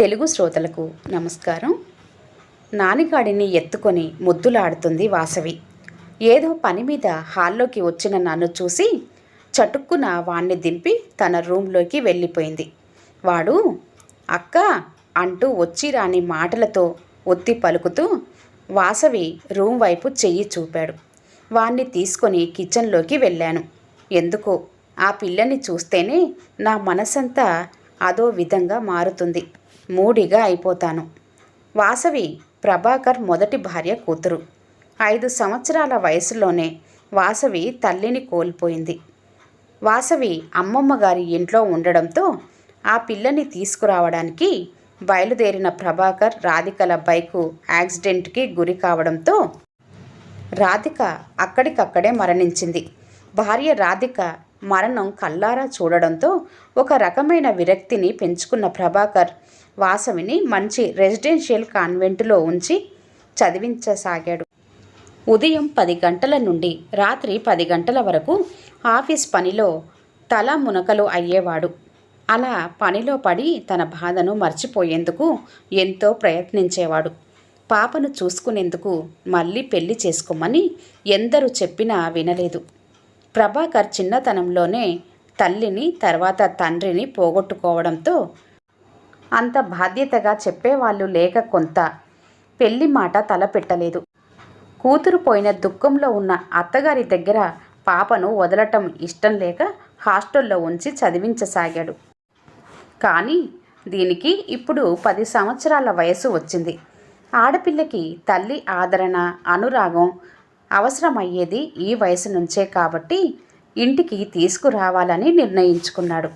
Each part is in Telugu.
తెలుగు శ్రోతలకు నమస్కారం. నానిగాడిని ఎత్తుకొని ముద్దులాడుతుంది వాసవి. ఏదో పని మీద హాల్లోకి వచ్చిన నన్ను చూసి చటుక్కున వాణ్ణి దింపి తన రూంలోకి వెళ్ళిపోయింది. వాడు అక్క అంటూ వచ్చి రాని మాటలతో ఒత్తి పలుకుతూ వాసవి రూమ్ వైపు చెయ్యి చూపాడు. వాణ్ణి తీసుకొని కిచెన్లోకి వెళ్ళాను. ఎందుకో ఆ పిల్లని చూస్తేనే నా మనసంతా అదో విధంగా మారుతుంది. మూడిగా అయిపోతాను. వాసవి ప్రభాకర్ మొదటి భార్య కూతురు. ఐదు సంవత్సరాల వయసులోనే వాసవి తల్లిని కోల్పోయింది. వాసవి అమ్మమ్మ గారి ఇంట్లో ఉండడంతో ఆ పిల్లని తీసుకురావడానికి బయలుదేరిన ప్రభాకర్ రాధికల బైకు యాక్సిడెంట్కి గురి కావడంతో రాధిక అక్కడికక్కడే మరణించింది. భార్య రాధిక మరణం కల్లారా చూడడంతో ఒక రకమైన విరక్తిని పెంచుకున్న ప్రభాకర్ వాసవిని మంచి రెసిడెన్షియల్ కాన్వెంటులో ఉంచి చదివించసాగాడు. ఉదయం పది గంటల నుండి రాత్రి పది గంటల వరకు ఆఫీస్ పనిలో తల మునకలు అయ్యేవాడు. అలా పనిలో పడి తన బాధను మర్చిపోయేందుకు ఎంతో ప్రయత్నించేవాడు. పాపను చూసుకునేందుకు మళ్ళీ పెళ్ళి చేసుకోమని ఎందరు చెప్పినా వినలేదు. ప్రభాకర్ చిన్నతనంలోనే తల్లిని తర్వాత తండ్రిని పోగొట్టుకోవడంతో అంత బాధ్యతగా చెప్పేవాళ్ళు లేక కొంత పెళ్ళి మాట తలపెట్టలేదు. కూతురు పోయిన దుఃఖంలో ఉన్న అత్తగారి దగ్గర పాపను వదలటం ఇష్టం లేక హాస్టల్లో ఉంచి చదివించసాగాడు. కానీ దీనికి ఇప్పుడు పది సంవత్సరాల వయసు వచ్చింది. ఆడపిల్లకి తల్లి ఆదరణ అనురాగం అవసరమయ్యేది ఈ వయసు నుంచే కాబట్టి ఇంటికి తీసుకురావాలని నిర్ణయించుకున్నాడు.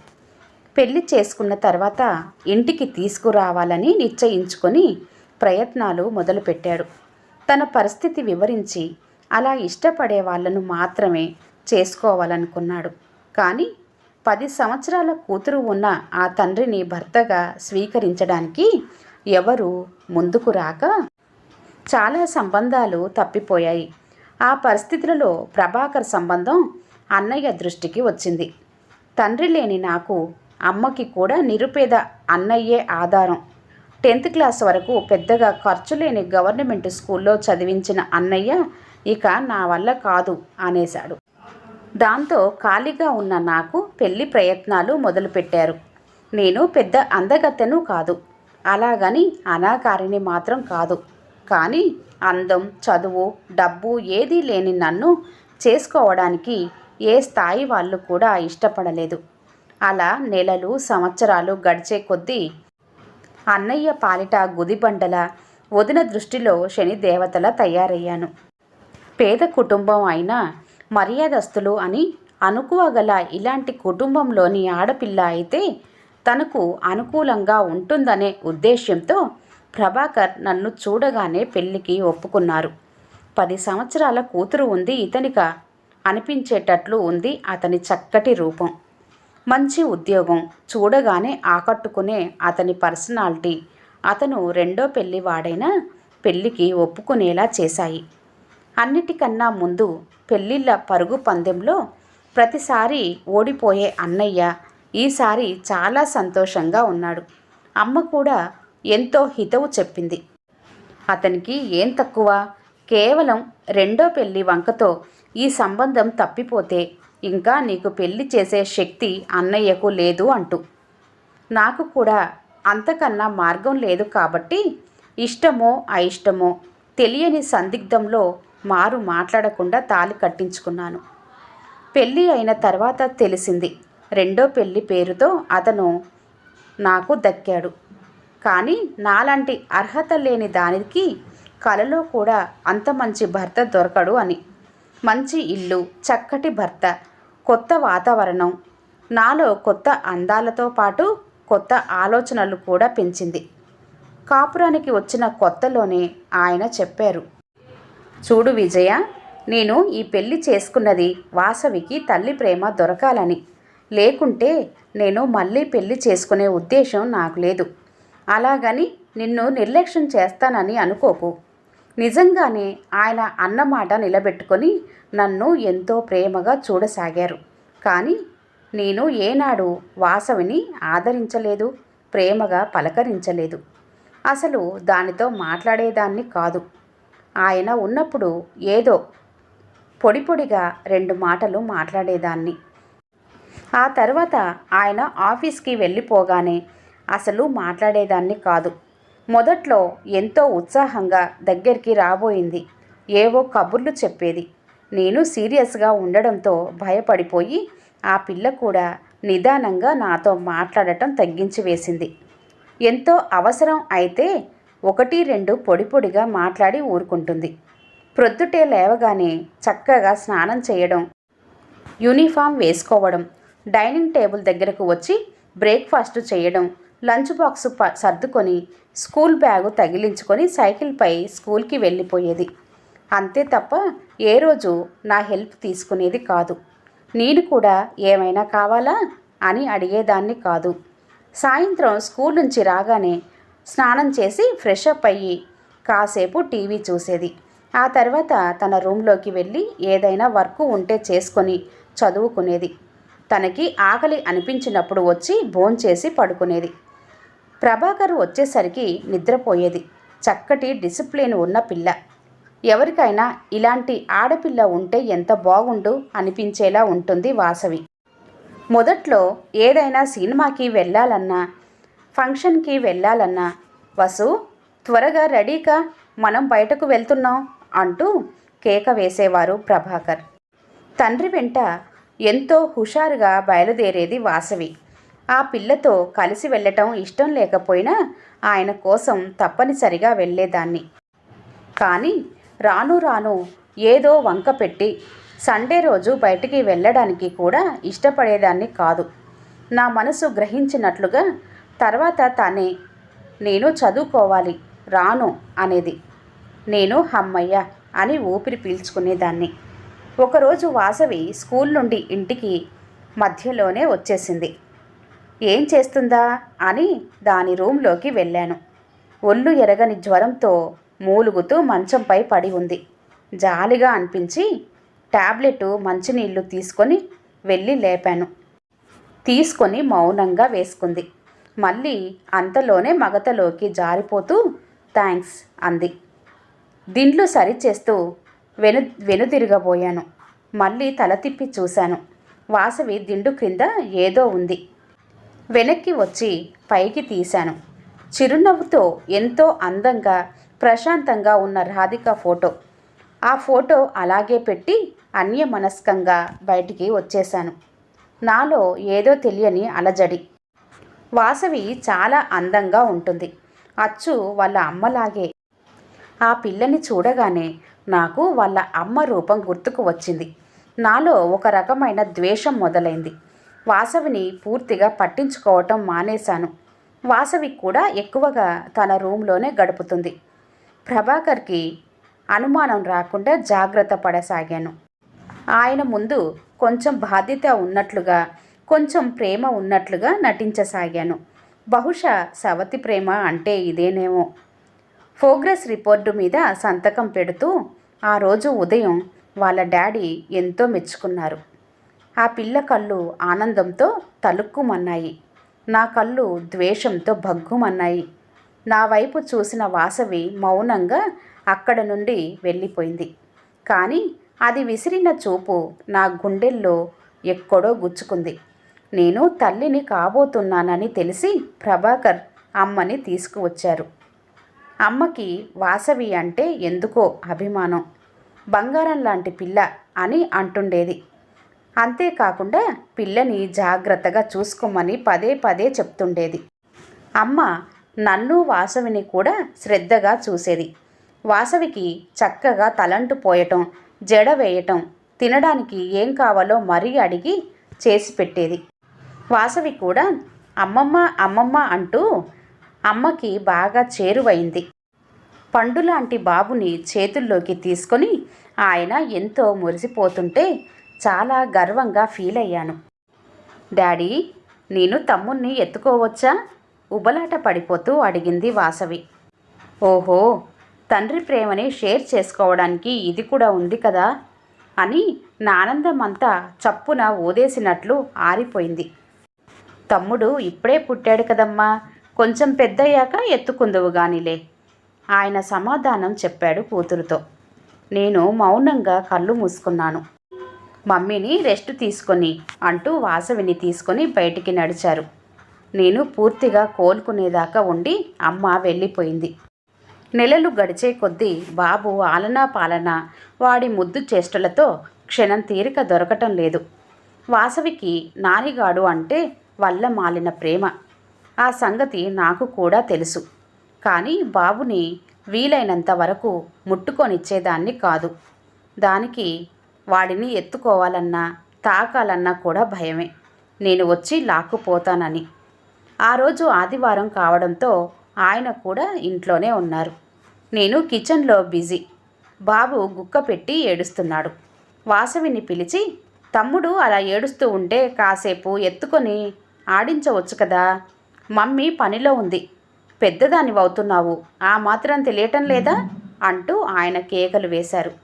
పెళ్ళి చేసుకున్న తర్వాత ఇంటికి తీసుకురావాలని నిశ్చయించుకొని ప్రయత్నాలు మొదలుపెట్టాడు. తన పరిస్థితి వివరించి అలా ఇష్టపడే వాళ్ళను మాత్రమే చేసుకోవాలనుకున్నాడు. కానీ పది సంవత్సరాల కూతురు ఉన్న ఆ తండ్రిని భర్తగా స్వీకరించడానికి ఎవరు ముందుకు రాక చాలా సంబంధాలు తప్పిపోయాయి. ఆ పరిస్థితులలో ప్రభాకర్ సంబంధం అన్నయ్య దృష్టికి వచ్చింది. తండ్రి లేని నాకు అమ్మకి కూడా నిరుపేద అన్నయ్యే ఆధారం. టెన్త్ క్లాస్ వరకు పెద్దగా ఖర్చు లేని గవర్నమెంట్ స్కూల్లో చదివించిన అన్నయ్య ఇక నా వల్ల కాదు అనేశాడు. దాంతో ఖాళీగా ఉన్న నాకు పెళ్ళి ప్రయత్నాలు మొదలుపెట్టారు. నేను పెద్ద అందగత్తెను కాదు. అలాగని అనాకారిని మాత్రం కాదు. కానీ అందం చదువు డబ్బు ఏదీ లేని నన్ను చేసుకోవడానికి ఏ స్థాయి వాళ్ళు కూడా ఇష్టపడలేదు. అలా నెలలు సంవత్సరాలు గడిచే కొద్దీ అన్నయ్య పాలిట గుదిబండల వదిన దృష్టిలో శని దేవతల తయారయ్యాను. పేద కుటుంబం అయినా మర్యాదస్తులు అని అనుకోగల ఇలాంటి కుటుంబంలోని ఆడపిల్ల అయితే తనకు అనుకూలంగా ఉంటుందనే ఉద్దేశ్యంతో ప్రభాకర్ నన్ను చూడగానే పెళ్ళికి ఒప్పుకున్నారు. పది సంవత్సరాల కూతురు ఉంది ఇతనిక అనిపించేటట్లు ఉంది అతని చక్కటి రూపం. మంచి ఉద్యోగం చూడగానే ఆకట్టుకునే అతని పర్సనాలిటీ. అతను రెండో పెళ్ళి వాడైనా పెళ్ళికి ఒప్పుకునేలా చేశాయి. అన్నిటికన్నా ముందు పెళ్ళిళ్ళ పరుగు పందెంలో ప్రతిసారి ఓడిపోయే అన్నయ్య ఈసారి చాలా సంతోషంగా ఉన్నాడు. అమ్మ కూడా ఎంతో హితవు చెప్పింది. అతనికి ఏం తక్కువ? కేవలం రెండో పెళ్ళి వంకతో ఈ సంబంధం తప్పిపోతే ఇంకా నీకు పెళ్ళి చేసే శక్తి అన్నయ్యకు లేదు అంటూ. నాకు కూడా అంతకన్నా మార్గం లేదు కాబట్టి ఇష్టమో అయిష్టమో తెలియని సందిగ్ధంలో మారు మాట్లాడకుండా తాలి కట్టించుకున్నాను. పెళ్ళి అయిన తర్వాత తెలిసింది. రెండో పెళ్ళి పేరుతో అతను నాకు దక్కాడు. కానీ నాలాంటి అర్హత లేని దానికి కలలో కూడా అంత మంచి భర్త దొరకడు అని. మంచి ఇల్లు చక్కటి భర్త కొత్త వాతావరణం నాలో కొత్త అందాలతో పాటు కొత్త ఆలోచనలు కూడా పెంచింది. కాపురానికి వచ్చిన కొత్తలోనే ఆయన చెప్పారు చూడు విజయ నేను ఈ పెళ్ళి చేసుకున్నది వాసవికి తల్లి ప్రేమ దొరకాలని. లేకుంటే నేను మళ్ళీ పెళ్ళి చేసుకునే ఉద్దేశం నాకు లేదు. అలాగని నిన్ను నిర్లక్ష్యం చేస్తానని అనుకోకు. నిజంగానే ఆయన అన్నమాట నిలబెట్టుకొని నన్ను ఎంతో ప్రేమగా చూడసాగారు. కానీ నేను ఏనాడు వాసవిని ఆదరించలేదు ప్రేమగా పలకరించలేదు. అసలు దానితో మాట్లాడేదాన్ని కాదు. ఆయన ఉన్నప్పుడు ఏదో పొడి పొడిగా రెండు మాటలు మాట్లాడేదాన్ని. ఆ తర్వాత ఆయన ఆఫీస్కి వెళ్ళిపోగానే అసలు మాట్లాడేదాన్ని కాదు. మొదట్లో ఎంతో ఉత్సాహంగా దగ్గరికి రాబోయింది. ఏవో కబుర్లు చెప్పేది. నేను సీరియస్గా ఉండడంతో భయపడిపోయి ఆ పిల్ల కూడా నిదానంగా నాతో మాట్లాడటం తగ్గించి వేసింది. ఎంతో అవసరం అయితే ఒకటి రెండు పొడి పొడిగా మాట్లాడి ఊరుకుంటుంది. ప్రొద్దుటే లేవగానే చక్కగా స్నానం చేయడం యూనిఫామ్ వేసుకోవడం డైనింగ్ టేబుల్ దగ్గరకు వచ్చి బ్రేక్ఫాస్ట్ చేయడం లంచ్ బాక్స్ ప సర్దుకొని స్కూల్ బ్యాగు తగిలించుకొని సైకిల్పై స్కూల్కి వెళ్ళిపోయేది. అంతే తప్ప ఏ రోజు నా హెల్ప్ తీసుకునేది కాదు. నేను కూడా ఏమైనా కావాలా అని అడిగేదాన్ని కాదు. సాయంత్రం స్కూల్ నుంచి రాగానే స్నానం చేసి ఫ్రెష్ అప్ అయ్యి కాసేపు టీవీ చూసేది. ఆ తర్వాత తన రూమ్లోకి వెళ్ళి ఏదైనా వర్క్ ఉంటే చేసుకొని చదువుకునేది. తనకి ఆకలి అనిపించినప్పుడు వచ్చి భోంచేసి పడుకునేది. ప్రభాకర్ వచ్చేసరికి నిద్రపోయేది. చక్కటి డిసిప్లిన్ ఉన్న పిల్ల. ఎవరికైనా ఇలాంటి ఆడపిల్ల ఉంటే ఎంత బాగుండు అనిపించేలా ఉంటుంది వాసవి. మొదట్లో ఏదైనా సినిమాకి వెళ్ళాలన్నా ఫంక్షన్కి వెళ్ళాలన్నా వసు త్వరగా రెడీకా మనం బయటకు వెళ్తున్నాం అంటూ కేక వేసేవారు ప్రభాకర్. తండ్రి వెంట ఎంతో హుషారుగా బయలుదేరేది వాసవి. ఆ పిల్లతో కలిసి వెళ్ళటం ఇష్టం లేకపోయినా ఆయన కోసం తప్పనిసరిగా వెళ్ళేదాన్ని. కానీ రాను రాను ఏదో వంక పెట్టి సండే రోజు బయటికి వెళ్ళడానికి కూడా ఇష్టపడేదాన్ని కాదు. నా మనసు గ్రహించినట్లుగా తర్వాత తానే నేను చదువుకోవాలి రాను అనేది. నేను హమ్మయ్య అని ఊపిరి పీల్చుకునేదాన్ని. ఒకరోజు వాసవి స్కూల్ నుండి ఇంటికి మధ్యలోనే వచ్చేసింది. ఏం చేస్తుందా? అని దాని రూంలోకి వెళ్ళాను. ఒళ్ళు ఎరగని జ్వరంతో మూలుగుతూ మంచంపై పడి ఉంది. జాలిగా అనిపించి ట్యాబ్లెట్ మంచినీళ్ళు తీసుకొని వెళ్ళి లేపాను. తీసుకొని మౌనంగా వేసుకుంది. మళ్ళీ అంతలోనే మగతలోకి జారిపోతూ థ్యాంక్స్ అంది. దిండ్లు సరిచేస్తూ వెను వెనుదిరగబోయాను. మళ్ళీ తల తిప్పి చూశాను. వాసవి దిండు క్రింద ఏదో ఉంది. వెనక్కి వచ్చి పైకి తీశాను. చిరునవ్వుతో ఎంతో అందంగా ప్రశాంతంగా ఉన్న రాధిక ఫోటో. ఆ ఫోటో అలాగే పెట్టి అన్యమనస్కంగా బయటికి వచ్చేశాను. నాలో ఏదో తెలియని అలజడి. వాసవి చాలా అందంగా ఉంటుంది. అచ్చు వాళ్ళ అమ్మలాగే. ఆ పిల్లని చూడగానే నాకు వాళ్ళ అమ్మ రూపం గుర్తుకు వచ్చింది. నాలో ఒక రకమైన ద్వేషం మొదలైంది. వాసవిని పూర్తిగా పట్టించుకోవటం మానేశాను. వాసవి కూడా ఎక్కువగా తన రూమ్లోనే గడుపుతుంది. ప్రభాకర్కి అనుమానం రాకుండా జాగ్రత్త పడసాగాను. ఆయన ముందు కొంచెం బాధ్యత ఉన్నట్లుగా కొంచెం ప్రేమ ఉన్నట్లుగా నటించసాగాను. బహుశా సవతి ప్రేమ అంటే ఇదేనేమో. ప్రోగ్రెస్ రిపోర్టు మీద సంతకం పెడుతూ ఆ రోజు ఉదయం వాళ్ళ డాడీ ఎంతో మెచ్చుకున్నారు. ఆ పిల్ల కళ్ళు ఆనందంతో తలుక్కుమన్నాయి. నా కళ్ళు ద్వేషంతో భగ్గుమన్నాయి. నా వైపు చూసిన వాసవి మౌనంగా అక్కడ నుండి వెళ్ళిపోయింది. కానీ అది విసిరిన చూపు నా గుండెల్లో ఎక్కడో గుచ్చుకుంది. నేను తల్లిని కాబోతున్నానని తెలిసి ప్రభాకర్ అమ్మని తీసుకువచ్చారు. అమ్మకి వాసవి అంటే ఎందుకో అభిమానం. బంగారం లాంటి పిల్ల అని అంటుండేది. అంతేకాకుండా పిల్లని జాగ్రత్తగా చూసుకోమని పదే పదే చెప్తుండేది. అమ్మ నన్ను వాసవిని కూడా శ్రద్ధగా చూసేది. వాసవికి చక్కగా తలంటు పోయటం జడ వేయటం తినడానికి ఏం కావాలో మరీ అడిగి చేసి పెట్టేది. వాసవి కూడా అమ్మమ్మ అమ్మమ్మ అంటూ అమ్మకి బాగా చేరువైంది. పండులాంటి బాబుని చేతుల్లోకి తీసుకొని ఆయన ఎంతో మురిసిపోతుంటే చాలా గర్వంగా ఫీల్ అయ్యాను. డాడీ నేను తమ్ముణ్ణి ఎత్తుకోవచ్చా? ఉబలాట పడిపోతూ అడిగింది వాసవి. ఓహో తండ్రి ప్రేమని షేర్ చేసుకోవడానికి ఇది కూడా ఉంది కదా? అని నానందమంతా చప్పున ఊదేసినట్లు ఆరిపోయింది. తమ్ముడు ఇప్పుడే పుట్టాడు కదమ్మా కొంచెం పెద్దయ్యాక ఎత్తుకుందువు గానిలే ఆయన సమాధానం చెప్పాడు కూతురుతో. నేను మౌనంగా కళ్ళు మూసుకున్నాను. మమ్మీని రెస్ట్ తీసుకొని అంటూ వాసవిని తీసుకొని బయటికి నడిచారు. నేను పూర్తిగా కోలుకునేదాకా ఉండి అమ్మ వెళ్ళిపోయింది. నెలలు గడిచే కొద్దీ బాబు ఆలనా పాలన వాడి ముద్దు చేష్టలతో క్షణం తీరిక దొరకటం లేదు. వాసవికి నానిగాడు అంటే వల్ల మాలిన ప్రేమ. ఆ సంగతి నాకు కూడా తెలుసు. కానీ బాబుని వీలైనంత వరకు ముట్టుకొనిచ్చేదాన్ని కాదు. దానికి వాడిని ఎత్తుకోవాలన్నా తాకాలన్నా కూడా భయమే. నేను వచ్చి లాక్కుపోతానని. ఆ రోజు ఆదివారం కావడంతో ఆయన కూడా ఇంట్లోనే ఉన్నారు. నేను కిచెన్లో బిజీ. బాబు గుక్క పెట్టి ఏడుస్తున్నాడు. వాసవిని పిలిచి తమ్ముడు అలా ఏడుస్తూ ఉంటే కాసేపు ఎత్తుకొని ఆడించవచ్చు కదా. మమ్మీ పనిలో ఉంది. పెద్దదానివవుతున్నావు. ఆ మాత్రం తెలియటం లేదా? అంటూ ఆయన కేకలు వేశారు.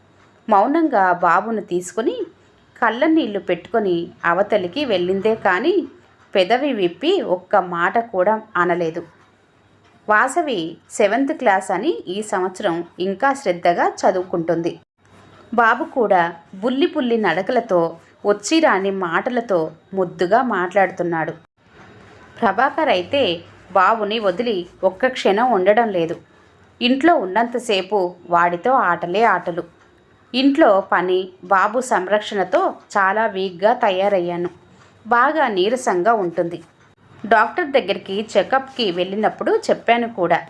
మౌనంగా బాబును తీసుకుని కళ్ళ నీళ్ళు పెట్టుకొని అవతలికి వెళ్ళిందే కానీ పెదవి విప్పి ఒక్క మాట కూడా అనలేదు. వాసవి సెవెంత్ క్లాస్ అని ఈ సంవత్సరం ఇంకా శ్రద్ధగా చదువుకుంటుంది. బాబు కూడా బుల్లి పుల్లి నడకలతో వచ్చి రాని మాటలతో ముద్దుగా మాట్లాడుతున్నాడు. ప్రభాకర్ అయితే బాబుని వదిలి ఒక్క క్షణం ఉండడం లేదు. ఇంట్లో ఉన్నంతసేపు వాడితో ఆటలే ఆటలు. ఇంట్లో పని బాబు సంరక్షణతో చాలా వీక్గా తయారయ్యాను. బాగా నీరసంగా ఉంటుంది. డాక్టర్ దగ్గరికి చెకప్కి వెళ్ళినప్పుడు చెప్పాను కూడా.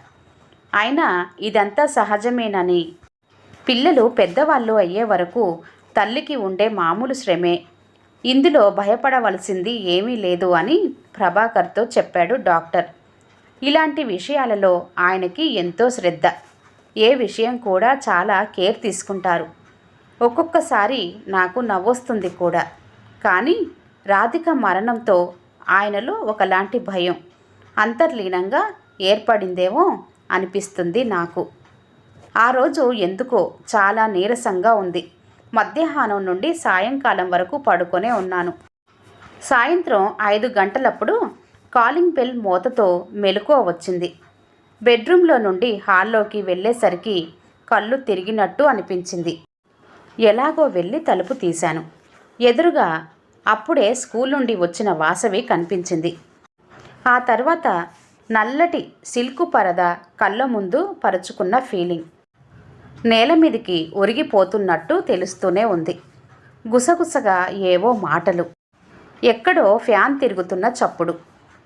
అయినా ఇదంతా సహజమేనని. పిల్లలు పెద్దవాళ్ళు అయ్యే వరకు తల్లికి ఉండే మామూలు శ్రమే. ఇందులో భయపడవలసింది ఏమీ లేదు అని ప్రభాకర్తో చెప్పాడు డాక్టర్. ఇలాంటి విషయాలలో ఆయనకి ఎంతో శ్రద్ధ. ఏ విషయం కూడా చాలా కేర్ తీసుకుంటారు. ఒక్కొక్కసారి నాకు నవ్వొస్తుంది కూడా. కానీ రాధిక మరణంతో ఆయనలో ఒకలాంటి భయం అంతర్లీనంగా ఏర్పడిందేమో అనిపిస్తుంది నాకు. ఆ రోజు ఎందుకో చాలా నీరసంగా ఉంది. మధ్యాహ్నం నుండి సాయంకాలం వరకు పడుకొనే ఉన్నాను. సాయంత్రం ఐదు గంటలప్పుడు కాలింగ్ బెల్ మూతతో మెలకువ వచ్చింది. బెడ్రూమ్లో నుండి హాల్లోకి వెళ్ళేసరికి కళ్ళు తిరిగినట్టు అనిపించింది. ఎలాగో వెళ్ళి తలుపు తీశాను. ఎదురుగా అప్పుడే స్కూల్ నుండి వచ్చిన వాసవి కనిపించింది. ఆ తర్వాత నల్లటి సిల్కు పరద కళ్ళ ముందు పరుచుకున్న ఫీలింగ్. నేల మీదికి ఒరిగిపోతున్నట్టు తెలుస్తూనే ఉంది. గుసగుసగా ఏవో మాటలు. ఎక్కడో ఫ్యాన్ తిరుగుతున్న చప్పుడు.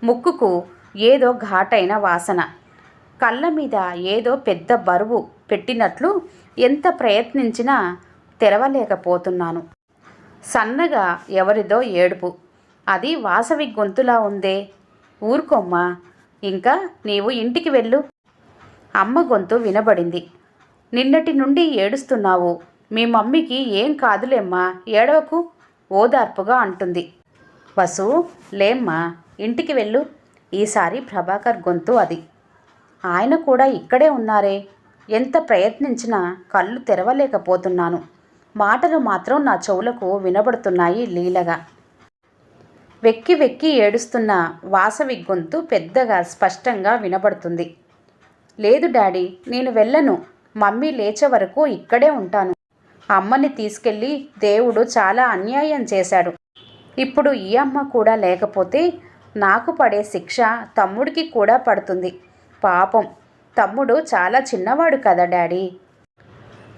ముక్కుకు ఏదో ఘాటైన వాసన. కళ్ళ మీద ఏదో పెద్ద బరువు పెట్టినట్లు ఎంత ప్రయత్నించినా తెరవలేకపోతున్నాను. సన్నగా ఎవరిదో ఏడుపు. అది వాసవి గొంతులా ఉందే. ఊరుకోమ్మా ఇంకా నీవు ఇంటికి వెళ్ళు. అమ్మ గొంతు వినబడింది. నిన్నటి నుండి ఏడుస్తున్నావు. మీ మమ్మీకి ఏం కాదులేమ్మా ఏడవకు ఓదార్పుగా అంటుంది. వసు లేమ్మా ఇంటికి వెళ్ళు. ఈసారి ప్రభాకర్ గొంతు అది. ఆయన కూడా ఇక్కడే ఉన్నారే. ఎంత ప్రయత్నించినా కళ్ళు తెరవలేకపోతున్నాను. మాటలు మాత్రం నా చెవులకు వినబడుతున్నాయి లీలగా. వెక్కి వెక్కి ఏడుస్తున్న వాసవి గొంతు పెద్దగా స్పష్టంగా వినబడుతుంది. లేదు డాడీ నేను వెళ్ళను. మమ్మీ లేచే వరకు ఇక్కడే ఉంటాను. అమ్మని తీసుకెళ్ళి దేవుడు చాలా అన్యాయం చేశాడు. ఇప్పుడు ఈ అమ్మ కూడా లేకపోతే నాకు పడే శిక్ష తమ్ముడికి కూడా పడుతుంది. పాపం తమ్ముడు చాలా చిన్నవాడు కదా డాడీ.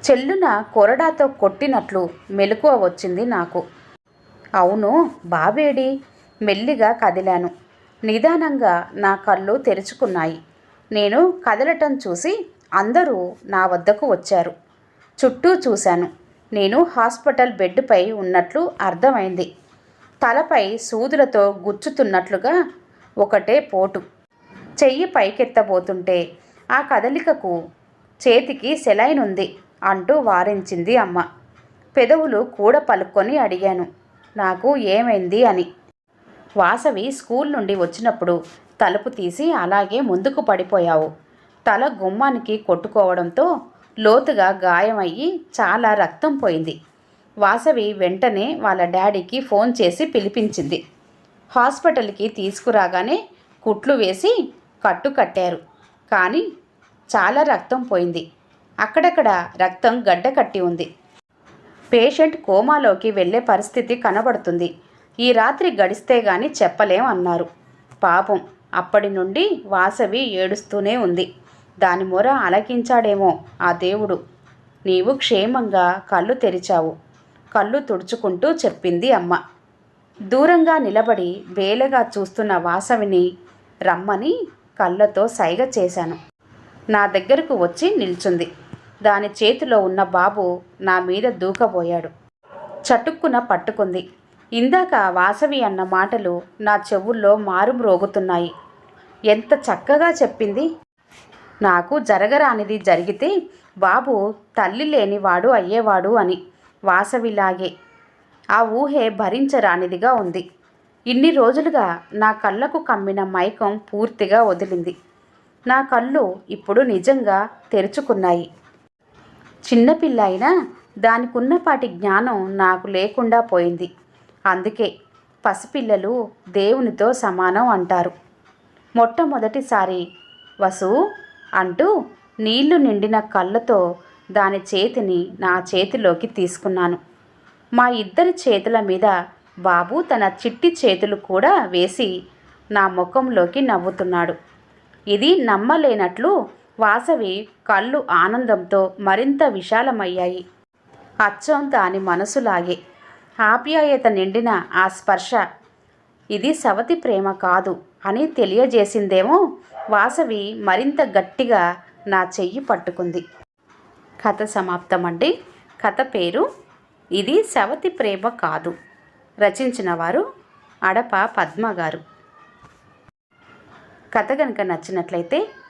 చెల్లున కొరడాతో కొట్టినట్లు మెలకువ వచ్చింది నాకు. అవును బాబేడి మెల్లిగా కదిలాను. నిదానంగా నా కళ్ళు తెరుచుకున్నాయి. నేను కదలటం చూసి అందరూ నా వద్దకు వచ్చారు. చుట్టూ చూశాను. నేను హాస్పిటల్ బెడ్పై ఉన్నట్లు అర్థమైంది. తలపై సూదులతో గుచ్చుతున్నట్లుగా ఒకటే పోటు. చెయ్యి పైకెత్తబోతుంటే ఆ కదలికకు చేతికి సెలైన్ ఉంది. అంటూ వారించింది అమ్మ. పెదవులు కూడ పలుక్కొని అడిగాను. నాకు ఏమైంది అని. వాసవి స్కూల్ నుండి వచ్చినప్పుడు తలుపు తీసి అలాగే ముందుకు పడిపోయావు. తల గుమ్మానికి కొట్టుకోవడంతో లోతుగా గాయమయ్యి చాలా రక్తం పోయింది. వాసవి వెంటనే వాళ్ళ డాడీకి ఫోన్ చేసి పిలిపించింది. హాస్పిటల్కి తీసుకురాగానే కుట్లు వేసి కట్టు కట్టారు. కానీ చాలా రక్తం పోయింది. అక్కడక్కడ రక్తం గడ్డ కట్టి ఉంది. పేషెంట్ కోమాలోకి వెళ్ళే పరిస్థితి కనబడుతుంది. ఈ రాత్రి గడిస్తే గాని చెప్పలేం అన్నారు. పాపం అప్పటి నుండి వాసవి ఏడుస్తూనే ఉంది. దాని మొర అలకించాడేమో ఆ దేవుడు. నీవు క్షేమంగా కళ్ళు తెరిచావు. కళ్ళు తుడుచుకుంటూ చెప్పింది అమ్మ. దూరంగా నిలబడి వేలగా చూస్తున్న వాసవిని రమ్మని కళ్ళతో సైగ చేశాను. నా దగ్గరకు వచ్చి నిల్చుంది. దాని చేతిలో ఉన్న బాబు నా మీద దూకబోయాడు చటుక్కున పట్టుకుంది. ఇందాక వాసవి అన్న మాటలు నా చెవుల్లో మారుమ్రోగుతున్నాయి. ఎంత చక్కగా చెప్పింది? నాకు జరగరానిది జరిగితే బాబు తల్లి లేనివాడు అయ్యేవాడు అని వాసవిలాగే. ఆ ఊహే భరించరానిదిగా ఉంది. ఇన్ని రోజులుగా నా కళ్ళకు కమ్మిన మైకం పూర్తిగా వదిలింది. నా కళ్ళు ఇప్పుడు నిజంగా తెరుచుకున్నాయి. చిన్నపిల్ల అయినా దానికున్నపాటి జ్ఞానం నాకు లేకుండా పోయింది. అందుకే పసిపిల్లలు దేవునితో సమానం అంటారు. మొట్టమొదటిసారి వసు అంటూ నీళ్ళు నిండిన కళ్ళతో దాని చేతిని నా చేతిలోకి తీసుకున్నాను. మా ఇద్దరి చేతుల మీద బాబు తన చిట్టి చేతులు కూడా వేసి నా ముఖంలోకి నవ్వుతున్నాడు. ఇది నమ్మలేనట్లు వాసవి కళ్ళు ఆనందంతో మరింత విశాలమయ్యాయి. అచ్చం దాని మనసులాగే ఆప్యాయత నిండిన ఆ స్పర్శ. ఇది సవతి ప్రేమ కాదు అని తెలియజేసిందేమో వాసవి మరింత గట్టిగా నా చెయ్యి పట్టుకుంది. కథ సమాప్తం అండి కథ పేరు ఇది సవతి ప్రేమ కాదు. రచించిన వారు అడప పద్మ గారు కథ కనుక నచ్చినట్లయితే